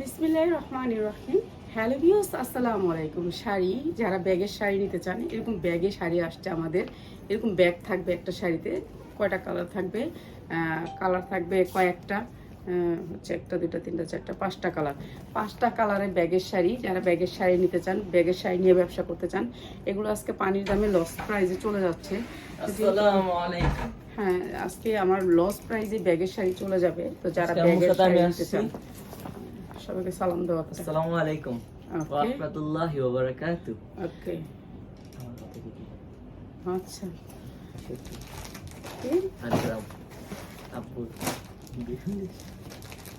বিসমিল্লাহ রহমান রহিম। Hello views আসসালামু আলাইকুম। শাড়ি যারা ব্যাগের শাড়ি নিতে চান এরকম ব্যাগে শাড়ি আসছে আমাদের। এরকম ব্যাগ থাকবে একটা শাড়িতে কয়টা কালার থাকবে? কালার থাকবে কয়েকটা হচ্ছে একটা দুটা তিনটা চারটা পাঁচটা কালার পাঁচটা কালারের ব্যাগের শাড়ি যারা ব্যাগের শাড়ি নিতে চান ব্যাগের শাড়ি নিয়ে ব্যবসা করতে চান এগুলো আজকে পানির দামে লস প্রাইজে চলে যাচ্ছে। হ্যাঁ আজকে আমার লস প্রাইজে ব্যাগের শাড়ি চলে যাবে। তো যারা ব্যাগের শাড়ি নিতে চান সবাইকে সালাম দেওয়া আসসালামু আলাইকুম। ওকে। রাহমাতুল্লাহি ওয়া বারাকাতুহু। ওকে। কথা আচ্ছা? আচ্ছা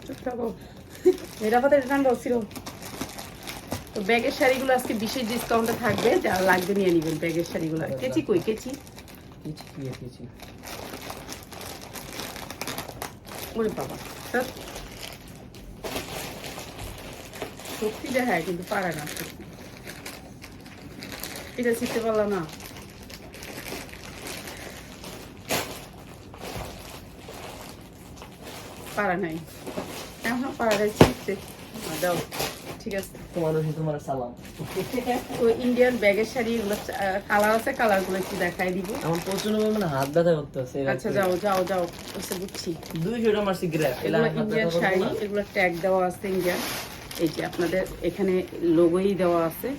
চুপ থাকো। রিটার্ন বলছিল? তো ব্যাগের শাড়িগুলো আজকে বিশেষ ডিসকাউন্টে থাকবে যারা লাগবে নিয়ে নেবেন ব্যাগের শাড়িগুলো। কেচি কই কেচি? কিছু কি কিছু ওরে বাবা। শক্তি দেখায় কিন্তু পারে না শক্তি এটা শিখতে পারলাম না। পারা নাই। এখন পারা যায় শিখতে দাও ঠিক আছে। তোমার তোমার সালাম। তো ইন্ডিয়ান ব্যাগের শাড়ি এগুলো কালার আছে কালারগুলো একটু দেখাই দিব। আমার প্রচণ্ড পরিমাণে হাত ব্যথা করতেছে আচ্ছা যাও যাও যাও বুঝছি। দুইশো টাকা মারছি গ্রাফ ইন্ডিয়ান শাড়ি এগুলো ট্যাগ দেওয়া আছে ইন্ডিয়ান এই যে আপনাদের এখানে লোগোই দেওয়া আছে,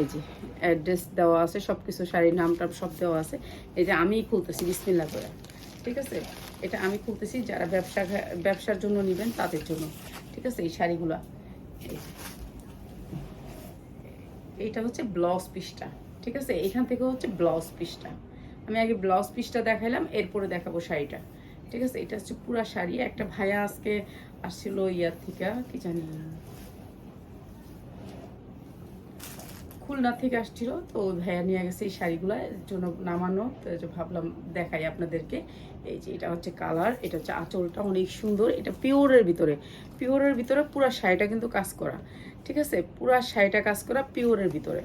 এই যে অ্যাড্রেস দেওয়া আছে সব কিছু শাড়ির নাম টাম সব দেওয়া আছে। এই যে আমিই খুলতেছি বিসমিল্লা করে। ঠিক আছে? এটা আমি খুলতেছি, যারা ব্যবসা ব্যবসার জন্য নেবেন তাদের জন্য। ঠিক আছে? এই শাড়িগুলো। এইটা হচ্ছে ব্লাউজ পিসটা ঠিক আছে? এখান থেকে হচ্ছে ব্লাউজ পিসটা আমি আগে ব্লাউজ পিসটা দেখাইলাম, এরপরে দেখাবো শাড়িটা। ঠিক আছে? এটা হচ্ছে পুরা শাড়ি। একটা ভাইয়া আজকে আসছিল ইয়ার থেকে, কি জানি খুলনা থেকে আসছিল, তো ভাইয়া নিয়ে গেছে এই শাড়িগুলো জন্য নামানো, তো ভাবলাম দেখাই আপনাদেরকে। এই যে এটা হচ্ছে কালার, এটা হচ্ছে আঁচলটা অনেক সুন্দর, এটা পিওরের ভিতরে পিওরের ভিতরে পুরা শাড়িটা কিন্তু কাজ করা, ঠিক আছে? পুরো শাড়িটা কাজ করা পিওরের ভিতরে,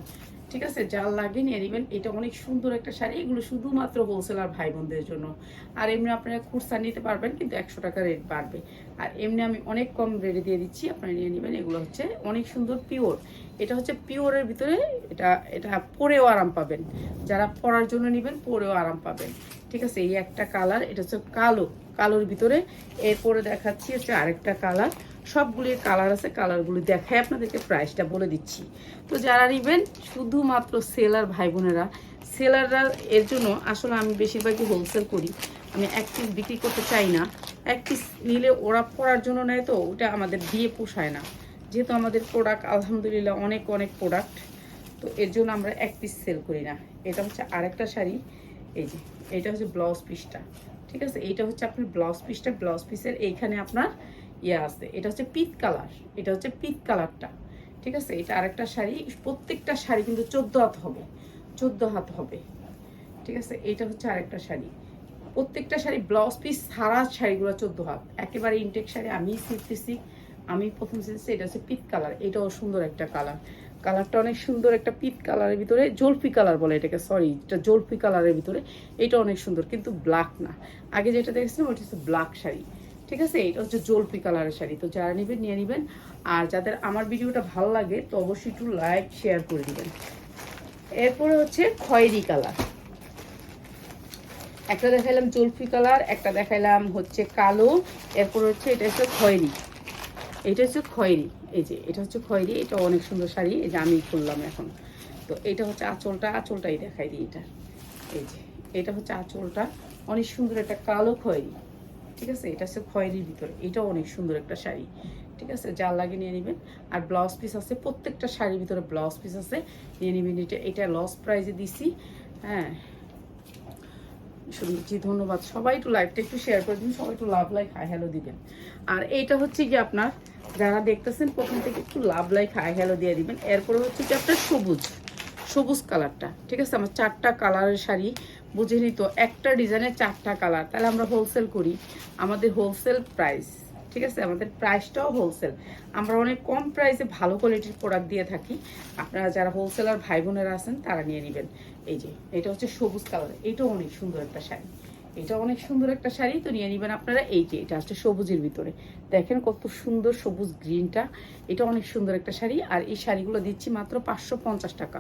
ঠিক আছে? যার লাগে নিয়ে নেবেন, এটা অনেক সুন্দর একটা শাড়ি, এগুলো শুধুমাত্র হোলসেলার ভাই বোনদের জন্য। আর এমনি আপনারা খুচরা নিতে পারবেন, কিন্তু একশো টাকা রেট বাড়বে। আর এমনি আমি অনেক কম রেটে দিয়ে দিচ্ছি, আপনারা নিয়ে নেবেন, এগুলো হচ্ছে অনেক সুন্দর, পিওর। এটা হচ্ছে পিওরের ভিতরে এটা এটা পরেও আরাম পাবেন। যারা পরার জন্য নেবেন, পরেও আরাম পাবেন। ঠিক আছে, এই একটা কালার, এটা হচ্ছে কালো, কালোর ভিতরে। এরপরে দেখাচ্ছি হচ্ছে আরেকটা কালার। সবগুলির কালার আছে, কালারগুলি দেখায় আপনাদেরকে, প্রাইসটা বলে দিচ্ছি। তো যারা নেবেন, শুধুমাত্র সেলার ভাই বোনেরা সেলাররা এর জন্য আসলে আমি বেশিরভাগই হোলসেল করি। আমি এক পিস বিক্রি করতে চাই না। এক পিস নিলে ওরা পড়ার জন্য নেয় তো, ওটা আমাদের দিয়ে পোষায় না। যেহেতু আমাদের প্রোডাক্ট আলহামদুলিল্লাহ অনেক অনেক প্রোডাক্ট তো এর জন্য আমরা এক পিস সেল করি না। এটা হচ্ছে আরেকটা শাড়ি, এই যে, এটা হচ্ছে ব্লাউজ পিসটা ঠিক আছে? এটা হচ্ছে আপনার ব্লাউজ পিসটা ব্লাউজ পিসের এইখানে আপনার ইয়ে আছে। এটা হচ্ছে পিত কালার, এটা হচ্ছে পিত কালারটা, ঠিক আছে? এটা আরেকটা শাড়ি, প্রত্যেকটা শাড়ি কিন্তু চোদ্দ হাত হবে, চোদ্দ হাত হবে, ঠিক আছে? এটা হচ্ছে আরেকটা শাড়ি। প্রত্যেকটা শাড়ি ব্লাউজ পিস সারা শাড়িগুলো চোদ্দ হাত। একেবারে ইনটেক শাড়ি আমি শিখতেছি আমি প্রথম শিখতেছি এটা হচ্ছে পিত কালার, এটাও সুন্দর একটা কালার। কালারটা অনেক সুন্দর একটা পিত কালারের ভিতরে, জলফি কালার বলে এটাকে সরি এটা জলফি কালারের ভিতরে, এটা অনেক সুন্দর, কিন্তু ব্ল্যাক না। আগে যেটা দেখেছিলাম, ওটা হচ্ছে ব্ল্যাক শাড়ি, ঠিক আছে? এটা হচ্ছে জলফি কালারের শাড়ি, তো যারা নেবেন, নিয়ে নেবেন। আর যাদের আমার ভিডিওটা ভালো লাগে, তো অবশ্যই একটু লাইক শেয়ার করে দিবেন। এরপরে হচ্ছে খয়েরি কালার। একটা দেখাইলাম জলফি কালার, একটা দেখাইলাম হচ্ছে কালো, এরপর হচ্ছে এটা হচ্ছে খয়েরি। এটা হচ্ছে খয়েরি, এই যে, এটা হচ্ছে খয়েরি, এটা অনেক সুন্দর শাড়ি, এই যে আমি খুললাম এখন। তো এটা হচ্ছে আঁচলটা, আঁচলটাই দেখাই দিই এটা। এই যে, এটা হচ্ছে আঁচলটা, অনেক সুন্দর একটা কালো খয়েরি, ঠিক আছে? এটা হচ্ছে খয়েরির ভিতরে, এটাও অনেক সুন্দর একটা শাড়ি, ঠিক আছে? যার লাগে নিয়ে নেবেন। আর ব্লাউজ পিস আছে, প্রত্যেকটা শাড়ির ভিতরে ব্লাউজ পিস আছে, নিয়ে নেবেন এটা। এটা লস প্রাইজে দিছি হ্যাঁ। শুনছি ধন্যবাদ। সবাই একটু লাইভটা একটু শেয়ার করে দিন, সবাই একটু লাভ লাইক হাই হ্যালো দিবেন। আর এইটা হচ্ছে কি আপনার যারা দেখতেছেন, প্রথম থেকে একটু লাভ লাইক হাই হ্যালো দিয়ে দিবেন। এরপরে হচ্ছে কি আপনার সবুজ সবুজ কালারটা ঠিক আছে? আমার চারটা কালারের শাড়ি বুঝে নিত একটা ডিজাইনের চারটা কালার তাহলে আমরা হোলসেল করি। আমাদের হোলসেল প্রাইস ঠিক আছে? আমাদের প্রাইসটাও হোলসেল আমরা অনেক কম প্রাইসে ভালো কোয়ালিটির প্রোডাক্ট দিয়ে থাকি। আপনারা যারা হোলসেলার ভাই বোনেরা আছেন, তারা নিয়ে নেবেন। এই যে, এটা হচ্ছে সবুজ কালার এটাও অনেক সুন্দর একটা শাড়ি। এটা অনেক সুন্দর একটা শাড়ি, তো নিয়ে নেবেন আপনারা। এই যে, এটা হচ্ছে সবুজের ভিতরে। দেখেন কত সুন্দর সবুজ গ্রিনটা এটা অনেক সুন্দর একটা শাড়ি। আর এই শাড়িগুলো দিচ্ছি মাত্র পাঁচশো পঞ্চাশ টাকা।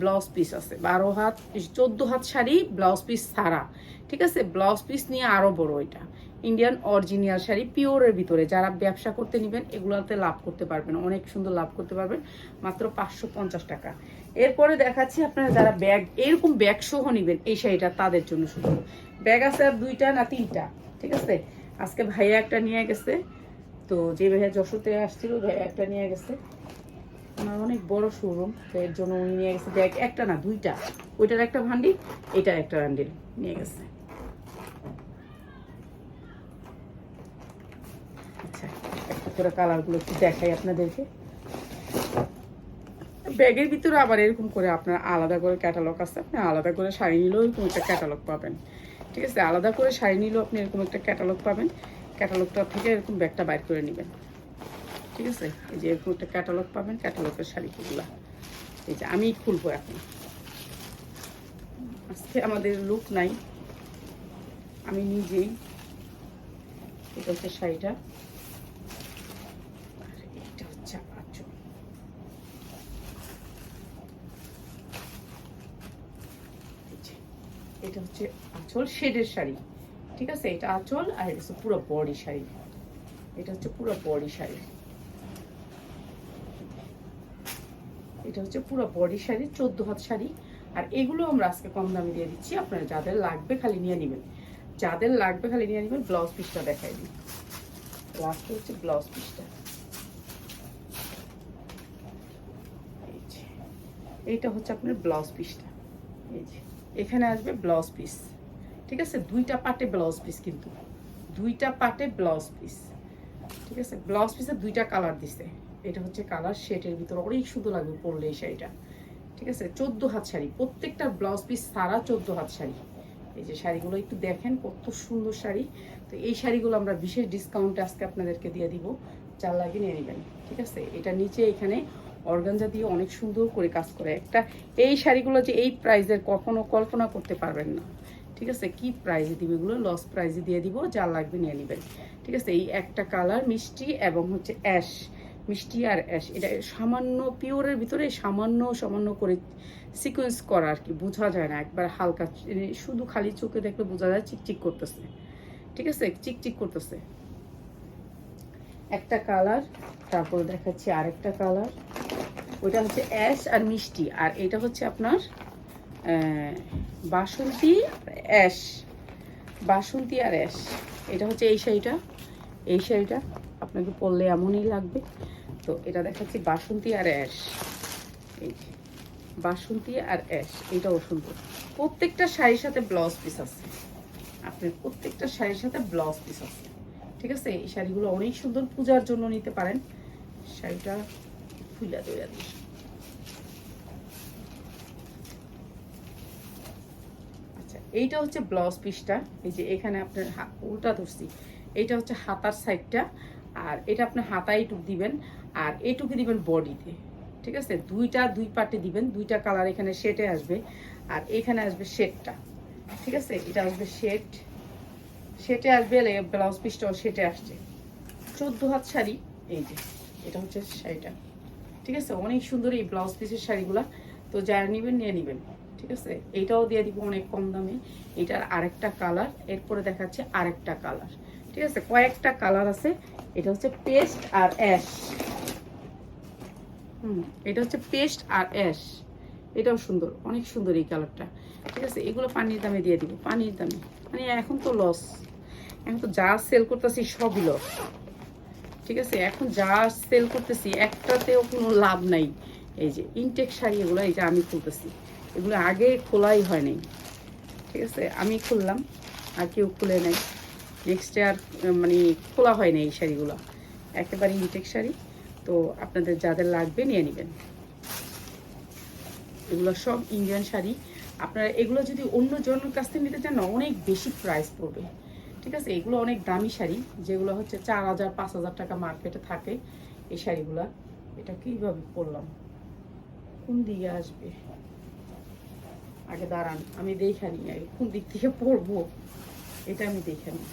ব্লাউজ পিস আছে। বারো হাত চোদ্দ হাত শাড়ি, ব্লাউজ পিস ছাড়া। ঠিক আছে? ব্লাউজ পিস নিয়ে আরও বড় এটা। ইন্ডিয়ান অরিজিনাল শাড়ি পিওরের ভিতরে। যারা ব্যবসা করতে নেবেন, এগুলোতে লাভ করতে পারবেন। অনেক সুন্দর লাভ করতে পারবেন। মাত্র পাঁচশো পঞ্চাশ টাকা। এরপরে দেখাচ্ছি আপনারা যারা ব্যাগ, এরকম ব্যাগ সহ নেবেন এই শাড়িটা তাদের জন্য শুধু। ব্যাগ আছে আর দুইটা না তিনটা, ঠিক আছে? আজকে ভাইয়া একটা নিয়ে গেছে, তো যে ভাইয়া যশোতে আসছিল, ভাইয়া একটা নিয়ে গেছে। আমার অনেক বড় শোরুম তো এর জন্য উনি নিয়ে গেছে ব্যাগ। একটা না, দুইটা। ওইটার একটা ভান্ডিল এটার একটা ভান্ডিল নিয়ে গেছে। আচ্ছা একটা করে কালারগুলো একটু দেখাই আপনাদেরকে। ব্যাগের ভিতরে আবার এরকম করে আপনার আলাদা করে ক্যাটালগ আছে, আপনি আলাদা করে শাড়ি নিলেও এরকম একটা ক্যাটালগ পাবেন। ঠিক আছে? আলাদা করে শাড়ি নিলেও আপনি এরকম একটা ক্যাটালগ পাবেন। ক্যাটালগটা থেকে এরকম ব্যাগটা বাইর করে নেবেন। ঠিক আছে? এই যে এরকম একটা ক্যাটালগ পাবেন ক্যাটালগের শাড়িগুলো এই যে আমি খুলবো এখন। আজকে আমাদের লুক নাই। আমি নিজেই এটা হচ্ছে শাড়িটা আর এটা হচ্ছে আঁচল এই যে, এটা হচ্ছে আঁচল শেডের শাড়ি। ঠিক আছে? এটা আঁচল আর এটা হচ্ছে পুরো বডি শাড়ি। এটা হচ্ছে পুরো বডি শাড়ি। এটা হচ্ছে পুরো বডি শাড়ি, চোদ্দ হাত শাড়ি। আর এগুলো আমরা আজকে কম দামে দিয়ে দিচ্ছি। আপনারা যাদের লাগবে খালি নিয়ে নেবেন। যাদের লাগবে খালি নিয়ে নেবেন, ব্লাউজ পিসটা দেখাই দিই। লাস্টে হচ্ছে ব্লাউজ পিসটা। এই এইটা হচ্ছে আপনার ব্লাউজ পিসটা। এই যে। এখানে আসবে ব্লাউজ পিস ঠিক আছে? দুইটা পাটে ব্লাউজ পিস কিন্তু। দুইটা পাটে ব্লাউজ পিস ঠিক আছে? ব্লাউজ পিসের দুইটা কালার দিছে। এটা হচ্ছে কালার শেটের ভিতরে। অনেক সুন্দর লাগবে পরলে এই শাড়িটা। ঠিক আছে? চোদ্দ হাত শাড়ি। প্রত্যেকটা ব্লাউজ পিস সারা চোদ্দ হাত শাড়ি। এই যে শাড়িগুলো একটু দেখেন, কত সুন্দর শাড়ি। তো এই শাড়িগুলো আমরা বিশেষ ডিসকাউন্টে আজকে আপনাদেরকে দিয়ে দিব। চার লাগে নিয়ে নেবেন ঠিক আছে? এটা নিচে এখানে অর্গানজা দিয়ে অনেক সুন্দর করে কাজ করে। একটা এই শাড়িগুলো যে এই প্রাইজের কখনো কল্পনা করতে পারবেন না। ঠিক আছে? কি প্রাইজে দিবে এগুলো? লস প্রাইজে দিয়ে দিব, যা লাগবে নিয়ে নেবেন। ঠিক আছে? এই একটা কালার মিষ্টি এবং হচ্ছে অ্যাশ মিষ্টি আর অ্যাশ এটা সামান্য পিওরের ভিতরে সামান্য সামান্য করে সিকোয়েন্স করা আর কি। বোঝা যায় না। একবার হালকা শুধু খালি চোখে দেখলে বোঝা যায় চিকচিক করতেছে। ঠিক আছে? চিকচিক করতেছে। একটা কালার তারপর দেখাচ্ছি আরেকটা কালার ওইটা হচ্ছে অ্যাশ আর মিষ্টি। আর এটা হচ্ছে আপনার বাসন্তী অ্যাশ। বাসন্তী আর অ্যাশ। এটা হচ্ছে এই শাড়িটা। এই শাড়িটা আপনাকে পরলে এমনই লাগবে। তো এটা দেখাচ্ছি বাসন্তী আর অ্যাশ। এই বাসন্তী আর অ্যাশ। এটাও সুন্দর। প্রত্যেকটা শাড়ির সাথে ব্লাউজ পিস আছে। আপনার প্রত্যেকটা শাড়ির সাথে ব্লাউজ পিস আছে। ঠিক আছে? এই শাড়িগুলো অনেক সুন্দর পূজার জন্য নিতে পারেন। শাড়িটা ফুলা দইয়া দিই। আচ্ছা এইটা হচ্ছে ব্লাউজ পিসটা। এই যে এখানে আপনার উল্টা ধরছি। এইটা হচ্ছে হাতার সাইডটা। আর এটা আপনি হাতায় এইটুক দিবেন। আর এইটুকু দিবেন বডিতে। ঠিক আছে? দুইটা, দুই পার্টে দিবেন। দুইটা কালার এখানে শেটে আসবে। আর এখানে আসবে শেডটা। ঠিক আছে? এটা আসবে শেড। শেটে আসবে ব্লাউজ পিসটাও শেটে আসছে। চোদ্দ হাত শাড়ি। এই যে, এটা হচ্ছে শাড়িটা। ঠিক আছে? অনেক সুন্দর এই ব্লাউজ পিসের শাড়িগুলা। তো যারা নেবেন, নিয়ে নেবেন। ঠিক আছে? এইটাও দিয়ে দিব অনেক কম দামে। এটার আরেকটা কালার, এরপরে দেখাচ্ছে আরেকটা কালার। ঠিক আছে? কয়েকটা কালার আছে। এটা হচ্ছে পেস্ট আর অ্যাশ। হুম, এটা হচ্ছে পেস্ট আর অ্যাশ। এটাও সুন্দর, অনেক সুন্দর এই কালারটা। ঠিক আছে? এগুলো পানির দামে দিয়ে দিব, পানির দামে। মানে এখন তো লস এখন তো যা সেল করতেছি সবই লস ঠিক আছে, এখন যা সেল করতেছি, একটাতেও কোনো লাভ নাই। এই যে ইনটেক শাড়ি এগুলো, এই যে আমি খুলতেছি, এগুলো আগে খোলাই হয় নাই ঠিক আছে, আমি খুললাম, আর কেউ খুলে নাই। নেক্সটে আর মানে খোলা হয় না এই শাড়িগুলো। একেবারে ইনটেক শাড়ি, তো আপনাদের যাদের লাগবে নিয়ে নেবেন। এগুলো সব ইন্ডিয়ান শাড়ি। আপনারা এগুলো যদি অন্য জনের কাছ থেকে নিতে চান, অনেক বেশি প্রাইস পড়বে। ঠিক আছে, এগুলো অনেক দামি শাড়ি, যেগুলো হচ্ছে চার হাজার, পাঁচ হাজার টাকা মার্কেটে থাকে এই শাড়িগুলা। এটা কীভাবে পরলাম? কোন দিকে আসবে? আগে দাঁড়ান, আমি দেখানি আগে কোন দিক থেকে পরবো? এটা আমি দেখে নিই।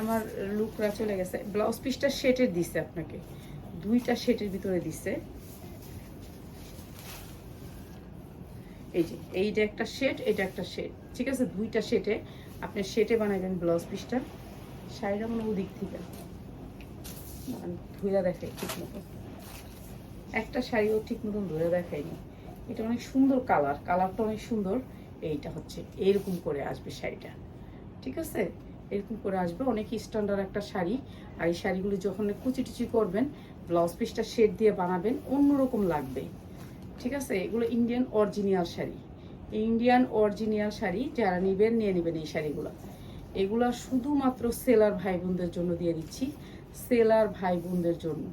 আমার লুকরা চলে গেছে। ব্লাউজ পিসটা শেটের দিছে আপনাকে। দুইটা শেটের ভিতরে দিছে। এই যে, এইটা একটা শেড এটা একটা শেড ঠিক আছে? দুইটা শেটে আপনি শেটে বানাবেন ব্লাউজ পিসটা। শাড়িটা মনে ওদিক থেকে। ধুইয়া দেখাই ঠিক মতো। একটা শাড়িও ঠিক মতন ধরে দেখায়নি। এটা অনেক সুন্দর কালার। কালারটা অনেক সুন্দর। এইটা হচ্ছে। এরকম করে আসবে শাড়িটা। ঠিক আছে? এরকম করে আসবে। অনেক স্ট্যান্ডার্ড একটা শাড়ি। আর এই শাড়িগুলো যখন কুচি টুচি করবেন, ব্লাউজ পিসটা শেড দিয়ে বানাবেন, অন্যরকম লাগবে। ঠিক আছে? এগুলো Indian original sari. Indian original sari যারা নেবেন, নিয়ে নেবেন এই শাড়িগুলো। এগুলো শুধুমাত্র সেলার ভাই বোনদের জন্য দিয়ে দিচ্ছি। সেলার ভাই বোনদের জন্য।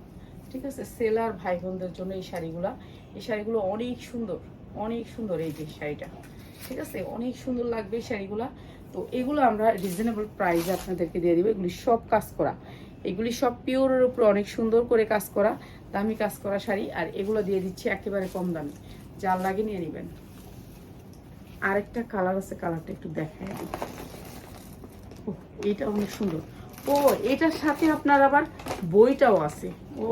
ঠিক আছে? সেলার ভাই বোনদের জন্য এই শাড়িগুলো। এই শাড়িগুলো অনেক সুন্দর অনেক সুন্দর এই যে শাড়িটা। ঠিক আছে? অনেক সুন্দর লাগবে শাড়িগুলা। তো এগুলো আমরা রিজনেবল প্রাইসে আপনাদেরকে দিয়ে দিব। এগুলি সব কাজ করা। এগুলি সব পিওরের উপর অনেক সুন্দর করে কাজ করা, দামি কাজ করা শাড়ি। আর এগুলো দিয়ে দিচ্ছি একেবারে কম দামে। যার লাগে নিয়ে নেবেন। আরেকটা কালার আছে কালারটা একটু দেখায় ওহ, এইটা অনেক সুন্দর। ও এটার সাথে আপনার আবার বইটাও আছে। ও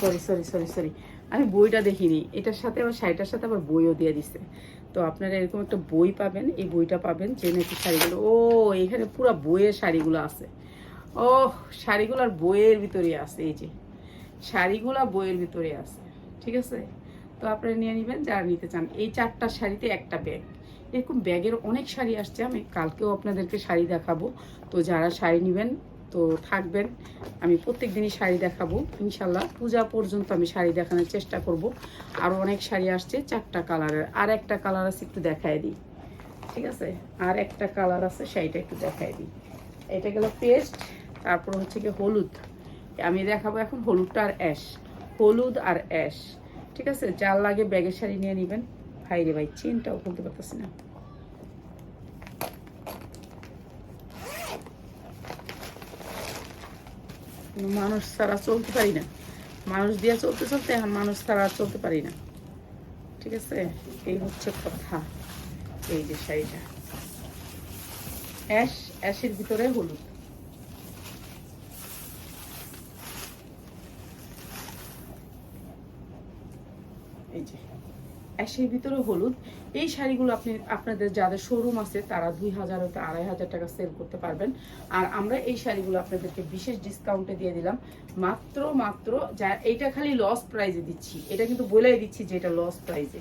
সরি সরি সরি সরি আমি বইটা দেখিনি। এটার সাথে আবার শাড়িটার সাথে আবার বইও দিয়ে দিছে। তো আপনারা এরকম একটা বই পাবেন এই বইটা পাবেন যে নাকি শাড়িগুলো। ও এখানে পুরো বইয়ের শাড়িগুলো আছে। ও শাড়িগুলোর বইয়ের ভিতরে আছে এই যে। শাড়িগুলো বইয়ের ভিতরে আছে ঠিক আছে? তো আপনারা নিয়ে নেবেন যারা নিতে চান। এই চারটা শাড়িতে একটা ব্যাগ এরকম ব্যাগের অনেক শাড়ি আসছে, আমি কালকেও আপনাদেরকে শাড়ি দেখাবো। তো যারা শাড়ি নেবেন, তো থাকবেন, আমি প্রত্যেক দিনই শাড়ি দেখাবো। ইনশাল্লাহ পূজা পর্যন্ত আমি শাড়ি দেখানোর চেষ্টা করব। আরও অনেক শাড়ি আসছে, চারটা কালারের আর একটা কালার আছে, একটু দেখায় দিই। ঠিক আছে? আর একটা কালার আছে শাড়িটা একটু দেখায় দিই। এটা গেল পেস্ট তারপর হচ্ছে কি হলুদ। আমি দেখাবো এখন হলুদটা আর অ্যাশ হলুদ আর অ্যাশ ঠিক আছে? যার লাগে ব্যাগের শাড়ি নিয়ে নেবেন। ভাই রে ভাই, চেনটাও খুলতে পারতেছি না। মানুষ ছাড়া চলতে পারি না। মানুষ দিয়ে চলতে চলতে এখন মানুষ ছাড়া চলতে পারি না। ঠিক আছে? এই হচ্ছে কথা। এই যে শাড়িটা। অ্যাশ, অ্যাশের ভিতরে হলুদ এই যে অ্যাশের ভিতরে হলুদ। এই শাড়িগুলো আপনি, আপনাদের যাদের শোরুম আছে, তারা দুই হাজার হতে আড়াই হাজার টাকা সেল করতে পারবেন। আর আমরা এই শাড়িগুলো আপনাদেরকে বিশেষ ডিসকাউন্টে দিয়ে দিলাম। মাত্র মাত্র যা, এইটা খালি লস প্রাইজে দিচ্ছি। এটা কিন্তু বলেই দিচ্ছি যে এটা লস প্রাইজে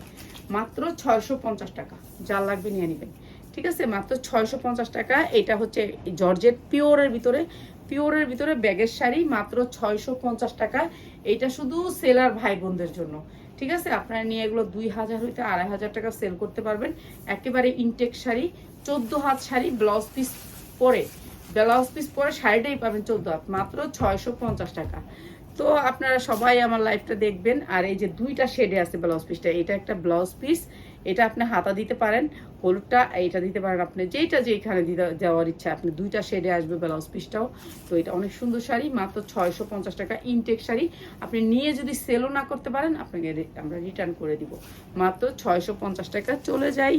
মাত্র ছয়শো পঞ্চাশ টাকা। যা লাগবে নিয়ে নেবেন। ঠিক আছে? মাত্র ছয়শো পঞ্চাশ টাকা। এটা হচ্ছে জর্জেট পিওরের ভিতরে। পিওরের ভিতরে ব্যাগের শাড়ি মাত্র ছয়শো পঞ্চাশ টাকা। এটা শুধু সেলার ভাই বোনদের জন্য। ঠিক আছে? আপনারা নিয়ে এগুলো দুই হাজার হইতে আড়াই হাজার টাকা সেল করতে পারবেন। একেবারে ইনটেক শাড়ি, চোদ্দ হাত শাড়ি ব্লাউজ পিস পরে। ব্লাউজ পিস পরে শাড়িটাই পাবেন চোদ্দ হাত, মাত্র ছয়শো পঞ্চাশ টাকা। তো আপনারা সবাই আমার লাইফটা দেখবেন। আর এই যে দুইটা শেডে আছে ব্লাউজ পিসটা এটা একটা ব্লাউজ পিস এটা আপনি হাতা দিতে পারেন, হলুদটা এইটা দিতে পারেন আপনি, যেইটা যেইখানে যাওয়ার ইচ্ছা, আপনি দুইটা শেডে আসবে ব্লাউজ পিসটাও তো এটা অনেক সুন্দর শাড়ি, মাত্র ছয়শো পঞ্চাশ টাকা ইনটেক শাড়ি। আপনি নিয়ে যদি সেলও না করতে পারেন, আপনাকে আমরা রিটার্ন করে দিব। মাত্র ছয়শো পঞ্চাশ টাকা চলে যাই।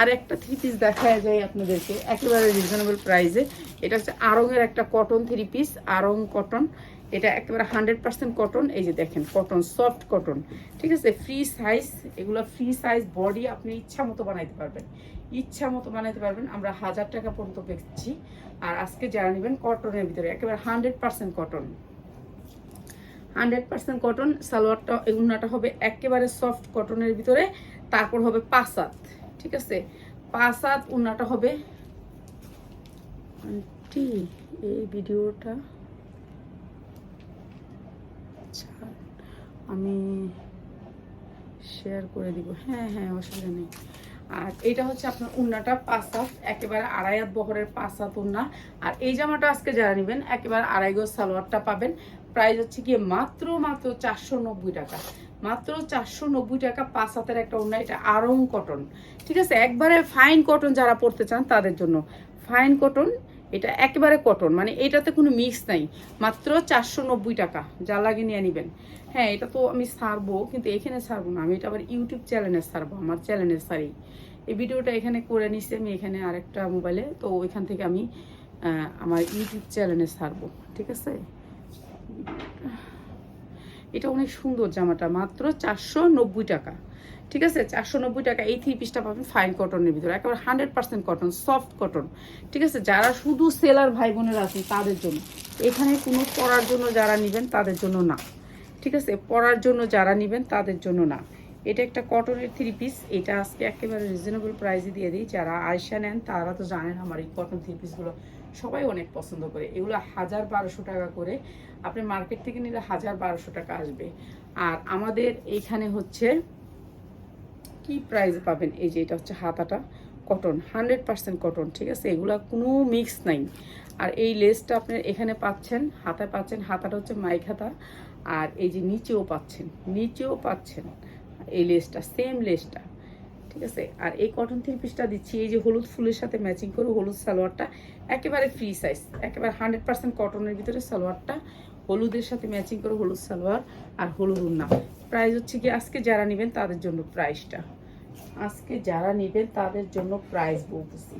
আর একটা থ্রি পিস দেখা যায় আপনাদেরকে, একেবারে রিজনেবল প্রাইসে এটা হচ্ছে আরঙের একটা cotton three piece Aarong cotton এটা একেবারে হান্ড্রেড পার্সেন্ট কটন এই যে দেখেন কটন সফট কটন ঠিক আছে? ফ্রি সাইজ এগুলো ফ্রি সাইজ বডি আপনি ইচ্ছা মতো বানাইতে পারবেন। ইচ্ছা মতো বানাইতে পারবেন। আমরা হাজার টাকা পর্যন্ত বেচছি। আর আজকে যারা নেবেন কটনের ভিতরে, একেবারে hundred percent cotton hundred percent cotton সালোয়ারটা উন্নাটা হবে একেবারে সফট কটনের ভিতরে। তারপর হবে পাসাত, ঠিক আছে? পাসাত উন্নাটা হবে, আন্টি, এই ভিডিওটা আচ্ছা আমি শেয়ার করে দিব। হ্যাঁ হ্যাঁ অসুবিধা নেই। আর এটা হচ্ছে আপনার উন্নাটা পাঁচাত একেবারে আড়াই হাত বহরের পাঁচাত উন্না। আর এই জামাটা আজকে যারা নেবেন, একেবারে আড়াই গজ সালোয়ারটা পাবেন। প্রাইস হচ্ছে গিয়ে মাত্র মাত্র চারশো নব্বই টাকা। মাত্র চারশো নব্বই টাকা পাঁচ হাতের একটা উন্না, এটা আরং কটন ঠিক আছে? একবারে ফাইন কটন যারা পড়তে চান তাদের জন্য। ফাইন কটন এটা একেবারে কটন মানে এটাতে কোনো মিক্স নাই। মাত্র চারশো নব্বই টাকা, যা লাগে নিয়ে নেবেন। হ্যাঁ এটা তো আমি ছাড়বো কিন্তু এখানে ছাড়বো না। আমি এটা আবার ইউটিউব চ্যানেলে ছাড়বো আমার চ্যানেলের সারি এই ভিডিওটা এখানে করে নিছি, আমি এখানে আরেকটা মোবাইলে তো ওইখান থেকে আমি আমার ইউটিউব চ্যানেলে ছাড়বো ঠিক আছে? এটা অনেক সুন্দর জামাটা, মাত্র চারশো নব্বই টাকা। ঠিক আছে? চারশো নব্বই টাকা এই থ্রি পিসটা পাবেন ফাইন কটনের ভিতরে, একেবারে hundred percent cotton soft cotton ঠিক আছে? যারা শুধু সেলার ভাই বোনেরা আছেন, তাদের জন্য। এখানে কোনো পড়ার জন্য যারা নেবেন, তাদের জন্য না। ঠিক আছে? পরার জন্য যারা নেবেন, তাদের জন্য না। এটা একটা কটনের থ্রি পিস এটা আজকে একেবারে রিজনেবল প্রাইসে দিয়ে দিই। যারা আয়সা নেন, তারা তো জানেন আমার এই কটন থ্রি পিসগুলো সবাই অনেক পছন্দ করে। এগুলো হাজার বারোশো টাকা করে, আপনি মার্কেট থেকে নিলে হাজার বারোশো টাকা আসবে। আর আমাদের এইখানে হচ্ছে কি প্রাইস পাবেন? এই যে এটা হচ্ছে হাতাটা কটন হান্ড্রেড পার্সেন্ট কটন ঠিক আছে? এগুলা কোনো মিক্স নাই। আর এই লেসটা আপনি এখানে পাচ্ছেন, হাতায় পাচ্ছেন, হাতাটা হচ্ছে মাইক হাতা। আর এই যে নিচেও পাচ্ছেন নিচেও পাচ্ছেন এই লেসটা সেম লেসটা ঠিক আছে? আর এই কটন থ্রি পিসটা দিচ্ছি, এই যে হলুদ ফুলের সাথে ম্যাচিং করে হলুদ সালোয়ারটা, একেবারে ফ্রি সাইজ একেবারে হান্ড্রেড পার্সেন্ট কটনের ভিতরে সালোয়ারটা, হলুদের সাথে ম্যাচিং করে হলুদ সালোয়ার আর হলুদ উন্না। প্রাইস হচ্ছে কি, আজকে যারা নেবেন তাদের জন্য প্রাইসটা আজকে যারা নেবেন তাদের জন্য প্রাইস বলতেছি।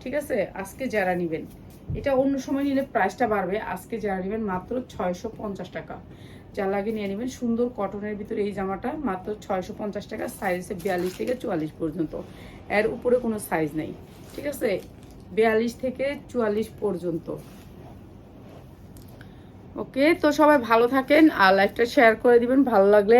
ঠিক আছে? আজকে যারা নেবেন। এটা অন্য সময় নিলে প্রাইসটা বাড়বে। আজকে যারা নেবেন মাত্র ছয়শো পঞ্চাশ টাকা। যা লাগে নিয়ে নেবেন সুন্দর কটনের ভিতরে এই জামাটা মাত্র ছয়শো পঞ্চাশ টাকা সাইজে বিয়াল্লিশ থেকে চুয়াল্লিশ পর্যন্ত। এর উপরে কোনো সাইজ নেই। ঠিক আছে? বিয়াল্লিশ থেকে চুয়াল্লিশ পর্যন্ত। ওকে তো সবাই ভালো থাকেন আর লাইকটা শেয়ার করে দিবেন। ভালো লাগলে